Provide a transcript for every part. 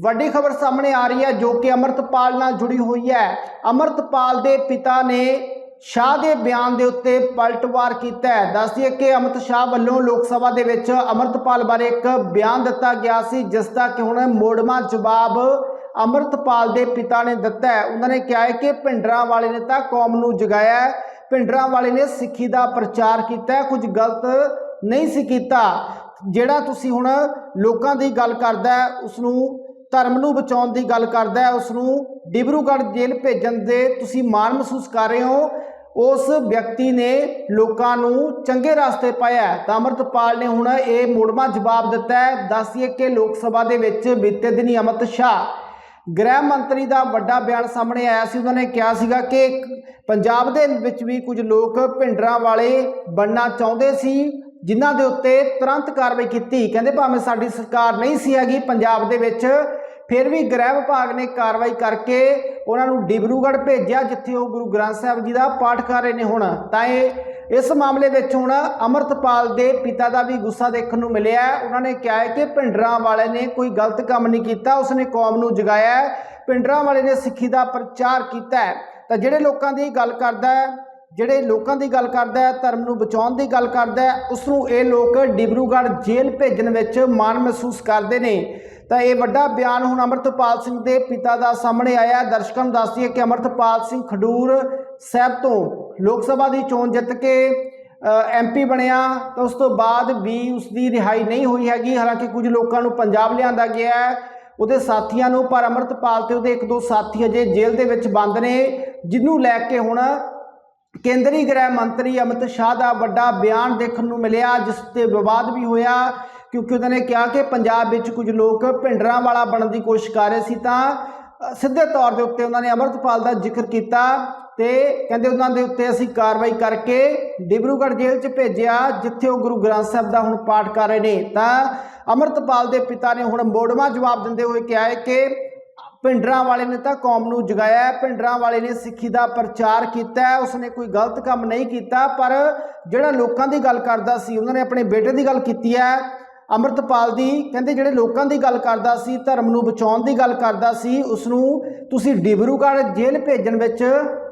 ਵੱਡੀ ਖਬਰ ਸਾਹਮਣੇ ਆ ਰਹੀ ਹੈ ਜੋ ਕਿ ਅਮਰਤਪਾਲ ਨਾਲ ਜੁੜੀ ਹੋਈ ਹੈ। ਅਮਰਤਪਾਲ ਦੇ ਪਿਤਾ ਨੇ ਸ਼ਾਹ ਦੇ ਬਿਆਨ ਦੇ ਉੱਤੇ ਪਲਟਵਾਰ ਕੀਤਾ ਹੈ। ਦੱਸ ਦਈਏ ਕਿ ਅਮਿਤ ਸ਼ਾਹ ਵੱਲੋਂ ਲੋਕ ਸਭਾ ਦੇ ਵਿੱਚ ਅਮਰਤਪਾਲ ਬਾਰੇ ਇੱਕ ਬਿਆਨ ਦਿੱਤਾ ਗਿਆ ਸੀ, ਜਿਸ ਦਾ ਕਿ ਹੁਣ ਮੋੜਮਾ ਜਵਾਬ ਅਮਰਤਪਾਲ ਦੇ ਪਿਤਾ ਨੇ ਦਿੱਤਾ ਹੈ। ਉਹਨਾਂ ਨੇ ਕਿਹਾ ਹੈ ਕਿ ਭਿੰਡਰਾਂ ਵਾਲੇ ਨੇ ਤਾਂ ਕੌਮ ਨੂੰ ਜਗਾਇਆ ਹੈ। ਭਿੰਡਰਾਂ ਵਾਲੇ ਨੇ ਸਿੱਖੀ ਦਾ ਪ੍ਰਚਾਰ ਕੀਤਾ ਹੈ। ਕੁਝ ਗਲਤ ਨਹੀਂ ਸੀ ਕੀਤਾ। ਜਿਹੜਾ ਤੁਸੀਂ ਹੁਣ ਲੋਕਾਂ ਦੀ ਗੱਲ ਕਰਦਾ ਹੈ ਉਸ ਨੂੰ ਧਰਮ ਨੂੰ ਬਚਾਉਣ ਦੀ ਗੱਲ ਕਰਦਾ ਹੈ ਉਸ ਨੂੰ ਡਿਬਰੂਗੜ੍ਹ ਜੇਲ੍ਹ ਭੇਜਣ ਦੇ ਤੁਸੀਂ ਮਾਣ ਮਹਿਸੂਸ ਕਰ ਰਹੇ ਹੋ। ਉਸ ਵਿਅਕਤੀ ਨੇ ਲੋਕਾਂ ਨੂੰ ਚੰਗੇ ਰਸਤੇ ਪਾਇਆ ਤਾਂ ਅਮਰਤਪਾਲ ਨੇ ਹੁਣ ਇਹ ਮੋੜਮਾ ਜਵਾਬ ਦਿੱਤਾ ਹੈ। ਦੱਸੀਏ ਕਿ ਲੋਕ ਸਭਾ ਦੇ ਵਿੱਚ ਬੀਤੇ ਦਿਨੀ ਅਮਿਤ ਸ਼ਾਹ ਗ੍ਰਹਿ ਮੰਤਰੀ ਦਾ ਵੱਡਾ ਬਿਆਨ ਸਾਹਮਣੇ ਆਇਆ ਸੀ। ਉਹਨਾਂ ਨੇ ਕਿਹਾ ਸੀਗਾ ਕਿ ਪੰਜਾਬ ਦੇ ਵਿੱਚ ਵੀ ਕੁਝ ਲੋਕ ਭਿੰਡਰਾਂ ਵਾਲੇ ਬਣਨਾ ਚਾਹੁੰਦੇ ਸੀ, ਜਿਨ੍ਹਾਂ ਦੇ ਉੱਤੇ ਤੁਰੰਤ ਕਾਰਵਾਈ ਕੀਤੀ। ਕਹਿੰਦੇ ਭਾਵੇਂ ਸਾਡੀ ਸਰਕਾਰ ਨਹੀਂ ਸੀ ਹੈਗੀ, ਪੰਜਾਬ ਦੇ ਵਿੱਚ ਫਿਰ ਵੀ ਗ੍ਰਹਿ ਵਿਭਾਗ ਨੇ ਕਾਰਵਾਈ ਕਰਕੇ ਉਹਨਾਂ ਨੂੰ ਡਿਬਰੂਗੜ੍ਹ ਭੇਜਿਆ, ਜਿੱਥੇ ਉਹ ਗੁਰੂ ਗ੍ਰੰਥ ਸਾਹਿਬ ਜੀ ਦਾ ਪਾਠ ਕਰ ਰਹੇ ਨੇ ਹੁਣ। ਤਾਂ ਇਹ, ਇਸ ਮਾਮਲੇ ਵਿੱਚ ਹੁਣ ਅਮਰਤਪਾਲ ਦੇ ਪਿਤਾ ਦਾ ਵੀ ਗੁੱਸਾ ਦੇਖਣ ਨੂੰ ਮਿਲਿਆ ਉਹਨਾਂ ਨੇ ਕਿਹਾ ਹੈ ਕਿ ਭਿੰਡਰਾਂ ਵਾਲੇ ਨੇ ਕੋਈ ਗਲਤ ਕੰਮ ਨਹੀਂ ਕੀਤਾ, ਉਸਨੇ ਕੌਮ ਨੂੰ ਜਗਾਇਆ ਹੈ। ਭਿੰਡਰਾਂ ਵਾਲੇ ਨੇ ਸਿੱਖੀ ਦਾ ਪ੍ਰਚਾਰ ਕੀਤਾ ਤਾਂ ਜਿਹੜੇ ਲੋਕਾਂ ਦੀ ਗੱਲ ਕਰਦਾ ਹੈ, ਜਿਹੜੇ ਲੋਕਾਂ ਦੀ ਗੱਲ ਕਰਦਾ ਹੈ, ਧਰਮ ਨੂੰ ਬਚਾਉਣ ਦੀ ਗੱਲ ਕਰਦਾ ਹੈ ਉਸ ਨੂੰ ਇਹ ਲੋਕ ਡਿਬਰੂਗੜ੍ਹ ਜੇਲ੍ਹ ਭੇਜਣ ਵਿੱਚ ਮਾਣ ਮਹਿਸੂਸ ਕਰਦੇ ਨੇ। ਤਾਂ ਇਹ ਵੱਡਾ ਬਿਆਨ ਹੁਣ ਅਮਰਤਪਾਲ ਸਿੰਘ ਦੇ ਪਿਤਾ ਦਾ ਸਾਹਮਣੇ ਆਇਆ। ਦਰਸ਼ਕਾਂ ਨੂੰ ਦੱਸਦੀ ਹੈ ਕਿ ਅਮਰਤਪਾਲ ਸਿੰਘ ਖਡੂਰ ਸਾਹਿਬ ਤੋਂ ਲੋਕ ਸਭਾ ਦੀ ਚੋਣ ਜਿੱਤ ਕੇ ਐਮਪੀ ਬਣਿਆ ਤਾਂ ਉਸ ਤੋਂ ਬਾਅਦ ਵੀ ਉਸ ਦੀ ਰਿਹਾਈ ਨਹੀਂ ਹੋਈ ਹੈਗੀ। ਹਾਲਾਂਕਿ ਕੁਝ ਲੋਕਾਂ ਨੂੰ ਪੰਜਾਬ ਲਿਆਂਦਾ ਗਿਆ ਹੈ, ਉਹਦੇ ਸਾਥੀਆਂ ਨੂੰ, ਪਰ ਅਮਰਤਪਾਲ ਤੇ ਉਹਦੇ ਇੱਕ ਦੋ ਸਾਥੀ ਅਜੇ ਜੇਲ੍ਹ ਦੇ ਵਿੱਚ ਬੰਦ ਨੇ ਜਿਹਨੂੰ ਲੈ ਕੇ ਹੁਣ ਕੇਂਦਰੀ ਗ੍ਰਹਿ ਮੰਤਰੀ ਅਮਿਤ ਸ਼ਾਹ ਦਾ ਵੱਡਾ ਬਿਆਨ ਦੇਖਣ ਨੂੰ ਮਿਲਿਆ, ਜਿਸ ਤੇ ਵਿਵਾਦ ਵੀ ਹੋਇਆ। ਕਿਉਂਕਿ ਉਹਨਾਂ ਨੇ ਕਿਹਾ ਕਿ ਪੰਜਾਬ ਵਿੱਚ ਕੁਝ ਲੋਕ ਭਿੰਡਰਾਂ ਵਾਲਾ ਬਣਨ ਦੀ ਕੋਸ਼ਿਸ਼ ਕਰ ਰਹੇ ਸੀ ਤਾਂ ਸਿੱਧੇ ਤੌਰ ਦੇ ਉੱਤੇ ਉਹਨਾਂ ਨੇ ਅਮਰਤਪਾਲ ਦਾ ਜ਼ਿਕਰ ਕੀਤਾ ਤੇ ਕਹਿੰਦੇ ਉਹਨਾਂ ਦੇ ਉੱਤੇ ਅਸੀਂ ਕਾਰਵਾਈ ਕਰਕੇ ਡਿਬਰੂਗੜ੍ਹ ਜੇਲ੍ਹ 'ਚ ਭੇਜਿਆ, ਜਿੱਥੇ ਉਹ ਗੁਰੂ ਗ੍ਰੰਥ ਸਾਹਿਬ ਦਾ ਹੁਣ ਪਾਠ ਕਰ ਰਹੇ ਨੇ। ਤਾਂ ਅਮਰਤਪਾਲ ਦੇ ਪਿਤਾ ਨੇ ਹੁਣ ਮੋੜਵਾਂ ਜਵਾਬ ਦਿੰਦੇ ਹੋਏ ਕਿਹਾ ਹੈ ਕਿ ਭਿੰਡਰਾਂ ਵਾਲੇ ਨੇ ਤਾਂ ਕੌਮ ਨੂੰ ਜਗਾਇਆ ਹੈ ਭਿੰਡਰਾਂ ਵਾਲੇ ਨੇ ਸਿੱਖੀ ਦਾ ਪ੍ਰਚਾਰ ਕੀਤਾ ਹੈ ਉਸਨੇ ਕੋਈ ਗਲਤ ਕੰਮ ਨਹੀਂ ਕੀਤਾ, ਪਰ ਜਿਹੜਾ ਲੋਕਾਂ ਦੀ ਗੱਲ ਕਰਦਾ ਸੀ, ਉਹਨਾਂ ਨੇ ਆਪਣੇ ਬੇਟੇ ਦੀ ਗੱਲ ਕੀਤੀ ਹੈ ਅੰਮ੍ਰਿਤਪਾਲ ਦੀ ਕਹਿੰਦੇ ਜਿਹੜੇ ਲੋਕਾਂ ਦੀ ਗੱਲ ਕਰਦਾ ਸੀ, ਧਰਮ ਨੂੰ ਬਚਾਉਣ ਦੀ ਗੱਲ ਕਰਦਾ ਸੀ ਉਸ ਨੂੰ ਤੁਸੀਂ ਡਿਬਰੂਗੜ੍ਹ ਜੇਲ੍ਹ ਭੇਜਣ ਵਿੱਚ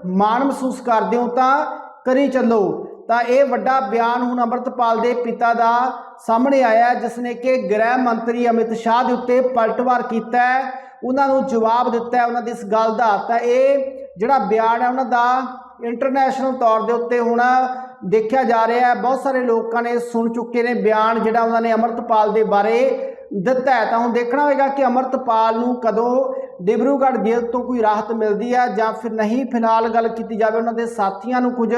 ਮਾਣ ਮਹਿਸੂਸ ਕਰਦੇ ਹੋ ਤਾਂ ਕਰੀ ਚੱਲੋ। ਤਾਂ ਇਹ ਵੱਡਾ ਬਿਆਨ ਹੁਣ ਅੰਮ੍ਰਿਤਪਾਲ ਦੇ ਪਿਤਾ ਦਾ ਸਾਹਮਣੇ ਆਇਆ ਜਿਸ ਨੇ ਕਿ ਗ੍ਰਹਿ ਮੰਤਰੀ ਅਮਿਤ ਸ਼ਾਹ ਦੇ ਉੱਤੇ ਪਲਟਵਾਰ ਕੀਤਾ ਹੈ, ਉਹਨਾਂ ਨੂੰ ਜਵਾਬ ਦਿੱਤਾ ਹੈ, ਉਹਨਾਂ ਦੀ ਇਸ ਗੱਲ ਦਾ। ਤਾਂ ਇਹ ਜਿਹੜਾ ਬਿਆਨ ਹੈ, ਉਹਨਾਂ ਦਾ ਇੰਟਰਨੈਸ਼ਨਲ ਤੌਰ ਦੇ ਉੱਤੇ ਹੁਣ ਦੇਖਿਆ ਜਾ ਰਿਹਾ ਹੈ। ਬਹੁਤ ਸਾਰੇ ਲੋਕਾਂ ਨੇ ਸੁਣ ਚੁੱਕੇ ਨੇ ਬਿਆਨ ਜਿਹੜਾ ਉਹਨਾਂ ਨੇ ਅਮਰਤਪਾਲ ਦੇ ਬਾਰੇ ਦਿੱਤਾ ਹੈ। ਤਾਂ ਹੁਣ ਦੇਖਣਾ ਹੋਵੇਗਾ ਕਿ ਅਮਰਤਪਾਲ ਨੂੰ ਕਦੋਂ ਡਿਬਰੂਗੜ੍ਹ ਜੇਲ੍ਹ ਤੋਂ ਕੋਈ ਰਾਹਤ ਮਿਲਦੀ ਹੈ ਜਾਂ ਫਿਰ ਨਹੀਂ। ਫਿਲਹਾਲ ਗੱਲ ਕੀਤੀ ਜਾਵੇ ਉਹਨਾਂ ਦੇ ਸਾਥੀਆਂ ਨੂੰ ਕੁਝ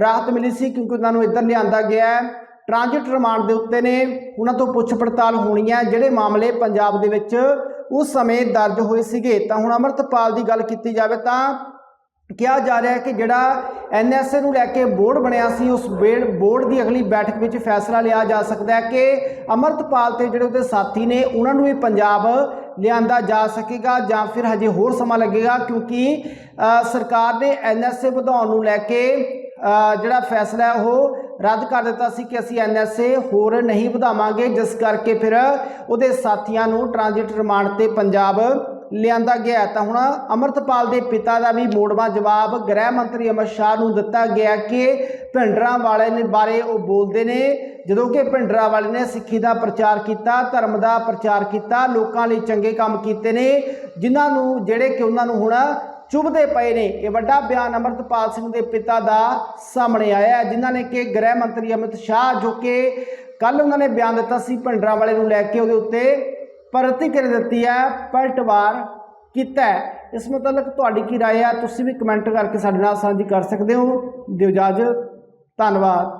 ਰਾਹਤ ਮਿਲੀ ਸੀ ਕਿਉਂਕਿ ਉਹਨਾਂ ਨੂੰ ਇੱਧਰ ਲਿਆਂਦਾ ਗਿਆ ਹੈ। ਟ੍ਰਾਂਜ਼ਿਟ ਰਿਮਾਂਡ ਦੇ ਉੱਤੇ ਨੇ। ਉਹਨਾਂ ਤੋਂ ਪੁੱਛ ਪੜਤਾਲ ਹੋਣੀ ਹੈ। ਜਿਹੜੇ ਮਾਮਲੇ ਪੰਜਾਬ ਦੇ ਵਿੱਚ ਉਸ ਸਮੇਂ ਦਰਜ ਹੋਏ ਸੀਗੇ। ਤਾਂ ਹੁਣ ਅਮਰਤਪਾਲ ਦੀ ਗੱਲ ਕੀਤੀ ਜਾਵੇ ਤਾਂ ਕਿਹਾ ਜਾ ਰਿਹਾ ਹੈ ਕਿ ਜਿਹੜਾ ਐਨਐਸਏ ਨੂੰ ਲੈ ਕੇ ਬੋਰਡ ਬਣਿਆ ਸੀ, ਉਸ ਬੋਰਡ ਦੀ ਅਗਲੀ ਬੈਠਕ ਵਿੱਚ ਫੈਸਲਾ ਲਿਆ ਜਾ ਸਕਦਾ ਹੈ ਕਿ ਅਮਰਤਪਾਲ ਤੇ ਜਿਹੜੇ ਉਹਦੇ ਸਾਥੀ ਨੇ, ਉਹਨਾਂ ਨੂੰ ਵੀ ਪੰਜਾਬ ਲਿਆਂਦਾ ਜਾ ਸਕੇਗਾ ਜਾਂ ਫਿਰ ਹਜੇ ਹੋਰ ਸਮਾਂ ਲੱਗੇਗਾ ਕਿਉਂਕਿ ਸਰਕਾਰ ਨੇ ਐਨਐਸਏ ਵਧਾਉਣ ਨੂੰ ਲੈ ਕੇ ਜਿਹੜਾ ਫੈਸਲਾ ਹੈ ਉਹ ਰੱਦ ਕਰ ਦਿੱਤਾ ਸੀ ਕਿ ਅਸੀਂ ਐਨਐਸਏ ਹੋਰ ਨਹੀਂ ਵਧਾਵਾਂਗੇ, ਜਿਸ ਕਰਕੇ ਫਿਰ ਉਹਦੇ ਸਾਥੀਆਂ ਨੂੰ ਟ੍ਰਾਂਜ਼ਿਟ ਰਿਮਾਂਡ ਤੇ ਪੰਜਾਬ ਲਿਆਂਦਾ ਗਿਆ। ਤਾਂ ਹੁਣ ਅਮਰਤਪਾਲ ਦੇ ਪਿਤਾ ਦਾ ਵੀ ਮੋੜਵਾ ਜਵਾਬ ਗ੍ਰਹਿ ਮੰਤਰੀ ਅਮਰ ਸ਼ਾਹ ਨੂੰ ਦਿੱਤਾ ਗਿਆ ਕਿ ਭਿੰਡਰਾਂ ਵਾਲੇ ਨੇ ਬਾਰੇ ਉਹ ਬੋਲਦੇ ਨੇ, ਜਦੋਂ ਕਿ ਭਿੰਡਰਾਂ ਵਾਲੇ ਨੇ ਸਿੱਖੀ ਦਾ ਪ੍ਰਚਾਰ ਕੀਤਾ, ਧਰਮ ਦਾ ਪ੍ਰਚਾਰ ਕੀਤਾ, ਲੋਕਾਂ ਲਈ ਚੰਗੇ ਕੰਮ ਕੀਤੇ ਨੇ, ਜਿਨ੍ਹਾਂ ਨੂੰ, ਜਿਹੜੇ ਕਿ ਉਹਨਾਂ ਨੂੰ ਹੁਣ ਚੁਭਦੇ ਪਏ ਨੇ। ਇਹ ਵੱਡਾ ਬਿਆਨ ਅਮਰਤਪਾਲ ਸਿੰਘ ਦੇ ਪਿਤਾ ਦਾ ਸਾਹਮਣੇ ਆਇਆ ਜਿਨ੍ਹਾਂ ਨੇ ਕਿ ਗ੍ਰਹਿ ਮੰਤਰੀ ਅਮਿਤ ਸ਼ਾਹ, ਜੋ ਕਿ ਕੱਲ ਉਹਨਾਂ ਨੇ ਬਿਆਨ ਦਿੱਤਾ ਸੀ ਭਿੰਡਰਾਂ ਵਾਲੇ ਨੂੰ ਲੈ ਕੇ ਉਹਦੇ ਉੱਤੇ ਪ੍ਰਤੀਕਿਰਿਆ ਦਿੱਤੀ ਹੈ ਪਲਟਵਾਰ ਕੀਤਾ ਹੈ ਇਸ ਮੁਤਲਕ ਤੁਹਾਡੀ ਕੀ رائے ਹੈ ਤੁਸੀਂ ਵੀ ਕਮੈਂਟ ਕਰਕੇ ਸਾਡੇ ਨਾਲ ਸਾਂਝੀ ਕਰ ਸਕਦੇ ਹੋ ਦਿਓ ਇਜਾਜ਼ਤ ਧੰਨਵਾਦ